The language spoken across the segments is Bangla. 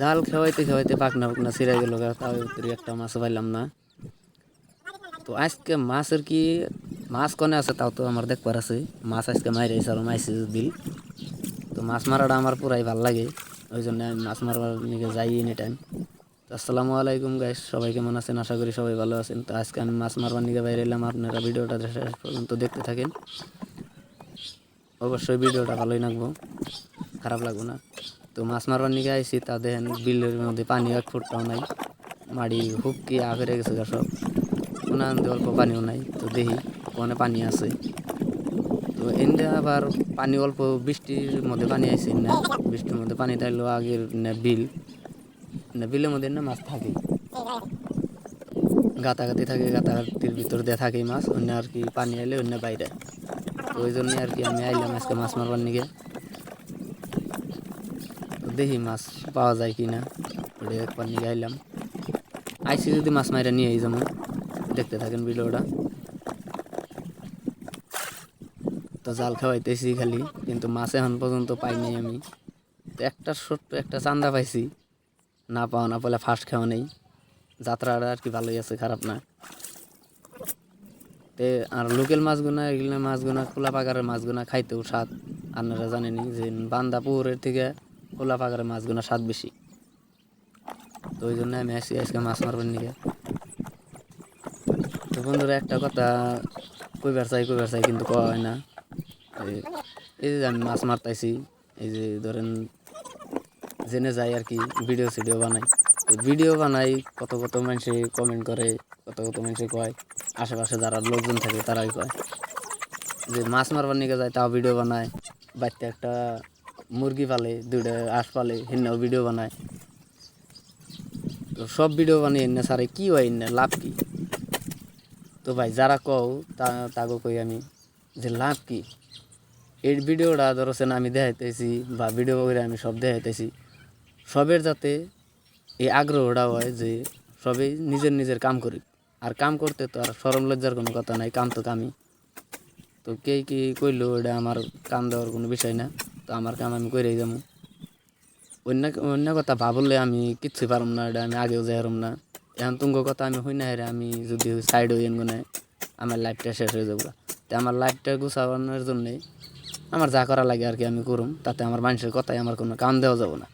জাল খাওয়াইতে খাওয়াইতে পাকনা পাকনা ছিঁড়ে গেল তাও একটা মাছ পাইলাম না। তো আজকে মাছের কি মাছ কনে আছে তাও তো আমার দেখবার আছে। মাছ আজকে মাইরে আর মাইছে বিল। তো মাছ মারাটা আমার পুরাই ভালো লাগে, ওই জন্য আমি মাছ মারবার নিকে যাই এনি টাইম তো আসসালামু আলাইকুম গাইস সবাই কেমন আছেন? আশা করি সবাই ভালো আছেন। তো আজকে আমি মাছ মারবার নিকে বাইরে এলাম, আপনারা ভিডিওটা শেষ পর্যন্ত দেখতে থাকেন। অবশ্যই ভিডিওটা ভালোই লাগবো, খারাপ লাগবো না। তো মাছ মারবার নিকে আইসি তা দেখেন বিলের মধ্যে পানি এক ফুটটাও নাই। মাড়ি হুপকি আগেরে গেছে সব। আনতে অল্প পানিও নাই, তো দেখি ওখানে পানি আছে। তো এনে আবার পানি অল্প বৃষ্টির মধ্যে পানি আইছে না, বৃষ্টির মধ্যে পানি তাইলো আগের না বিল, না বিলের মধ্যে না মাছ থাকে গাতাগাতি থাকে, গাতাগাতির ভিতর দিয়ে থাকে মাছ, অন্য আর কি পানি আইলে অন্য বাইরে। ওই জন্য আর কি আমি আইলাম আজকে মাছ মারবার তো দেখি মাছ পাওয়া যায় কি না? ওটা একবার নিয়ে আইলাম। আইসি যদি মাছ মাইরা নিয়ে এই যেমন। দেখতে থাকেন ভিডিওটা। তো জাল খাওয়াইতেছি খালি, কিন্তু মাছ এখন পর্যন্ত পাইনি আমি। তো একটা ছোট্ট একটা চান্দা পাইছি। না পাওয়া না পেলে ফার্স্ট খাওয়া নেই। যাত্রাটা আর কি ভালোই আছে, খারাপ না। তে আর লোকাল মাছগুনা এগুলো মাছগুনা খোলা পাকারের মাছগুনা খাইতেও স্বাদ। আপনারা জানেনি যে বান্দা পুকুরের থেকে খোলা পাকারের মাছগুনা স্বাদ বেশি। তো ওই জন্য আমি আসি আজকে মাছ মারবেন নিকে? তো বন্ধুরা, একটা কথা কইবার চাই কইবার চাই কিন্তু কওয়া হয় না। এই- যে আমি মাছ মারতাইছি, এই যে ধরেন জেনে যাই আর কি ভিডিও সিডিও বানাই। ভিডিও বানাই, কত কত মানুষে কমেন্ট করে, কত কত মানুষে কয়। আশেপাশে যারা লোকজন থাকে তারাই কয়। যে মাছ মারবার নিকে যায়, তাও ভিডিও বানায়। বাড়িতে একটা মুরগি পালে, দুইটা হাঁস পালে হেন্নাও ভিডিও বানায়। তো সব ভিডিও বানিয়ে এনে সারে কি হয় এনে, লাভ কি? তো ভাই যারা কও, তা তাগো কই আমি যে লাভ কি? এই ভিডিওটা ধরছেন আমি দেখাইতেছি, বা ভিডিও করে আমি সব দেখাইতেছি। সবের যাতে এই আগ্রহটা হয় যে সবাই নিজের নিজের কাম করি আর কাম করতে তো আর সরম লজ্জার কোনো কথা নাই কাম তো কামই তো কে কি কইলো, এটা আমার কাম দেওয়ার কোনো বিষয় না তো আমার কাম আমি করেই যাব অন্য অন্য কথা ভাবলে আমি কিচ্ছু পারম না, এটা আমি আগেও যাই পারম না। এখন তুঙ্গ কথা আমি হই না হেরে আমি যদি সাইড হই এনগুনে আমার লাইফটা শেষ হয়ে যাব। তো আমার লাইফটা গুছানোর জন্যে আমার যা করা লাগে আর কি আমি করুম, তাতে আমার মানুষের কথাই আমার কোনো কাম দেওয়া যাব না।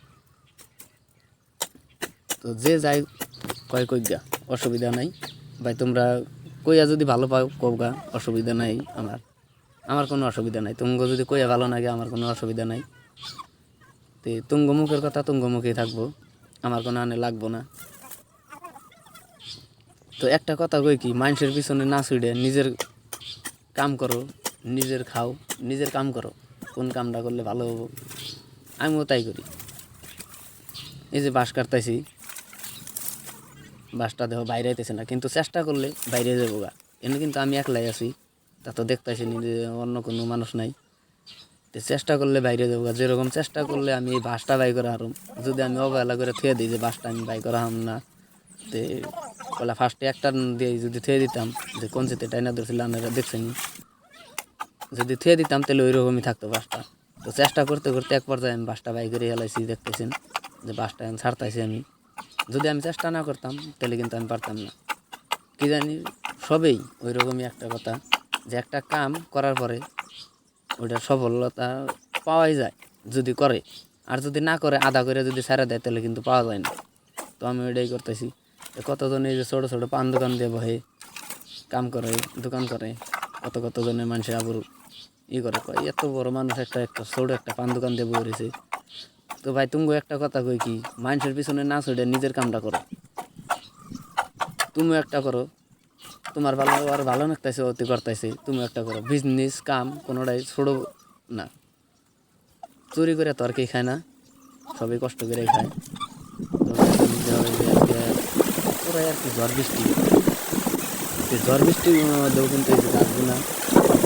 তো যে যাই কয় কইগা অসুবিধা নাই। ভাই তোমরা কইয়া যদি ভালো পাও কবগা অসুবিধা নাই আমার। আমার কোনো অসুবিধা নাই। তুঙ্গ যদি কইয়া ভালো লাগে আমার কোনো অসুবিধা নাই। তে তুঙ্গ মুখের কথা তুঙ্গ মুখেই থাকব। আমার কোনো আনে লাগবো না। তো একটা কথা কই কি, মানুষের পিছনে না ছুড়ে নিজের কাম করো, নিজের খাও, নিজের কাম করো। কোন কামটা করলে ভালো হব? আমিও তাই করি। এই যে বাঁশ কাটতেছি, বাসটা দেহ বাইরে আইতেছে না, কিন্তু চেষ্টা করলে বাইরে যাব গা। এনে কিন্তু আমি একলাই আছি। তা তো দেখতেছি যে অন্য কোনো মানুষ নাই। চেষ্টা করলে বাইরে যাব। যেরকম চেষ্টা করলে আমি এই বাসটা বাই করা হারুম। যদি আমি অবহেলা করে থুয়ে দিই যে বাসটা আমি বাই করা হাম না, তে বলে ফার্স্টে একটা দিয়ে যদি থুয়ে দিতাম, যে কোন চেতে টাইনা ধরছিল আপনারা দেখছেন যদি থুয়ে দিতাম তাহলে ওই রকমই থাকতো বাসটা। তো চেষ্টা করতে করতে এক পর্যায়ে আমি বাসটা বাই করে হেলাইছি, দেখতেছেন যে বাসটা এখন ছাড়তাইছি আমি। যদি আমি চেষ্টা না করতাম, তাহলে কিন্তু আমি পারতাম না। কি জানি, সবেই ওই রকমই একটা কথা। যে একটা কাম করার পরে ওইটার সফলতা পাওয়াই যায়, যদি করে। আর যদি না করে, আধা করে যদি ছেড়ে দেয়, তাহলে কিন্তু পাওয়া যায় না। তো আমি ওইটাই করতেছি। কতজন এই যে ছোটো ছোটো পান দোকান দিয়ে বহে, কাম করে, দোকান করে, কত কতজনের মানুষের আবার ই করে। কয়, এত বড় মানুষ একটা একটা ছোটো একটা পান দোকান দিয়ে রয়েছে। তো ভাই তুমি একটা কথা কই কি, মানুষের পিছনে না ছড়ে নিজের কামটা করো। তুমি একটা করো। তোমার ভালো আর ভালো লাগতেছে, অতি করতেছে, তুমি একটা করো। বিজনেস কাম, কোনোটাই ছোট না। চুরি করে তো আর কেউ খায় না, সবাই কষ্ট করে খায়। আজকে আর কি ঝড় বৃষ্টি। ঝড় বৃষ্টির মধ্যেও কিন্তু গাছগুলা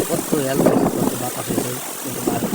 কত হেল্প কত বাতাস কিন্তু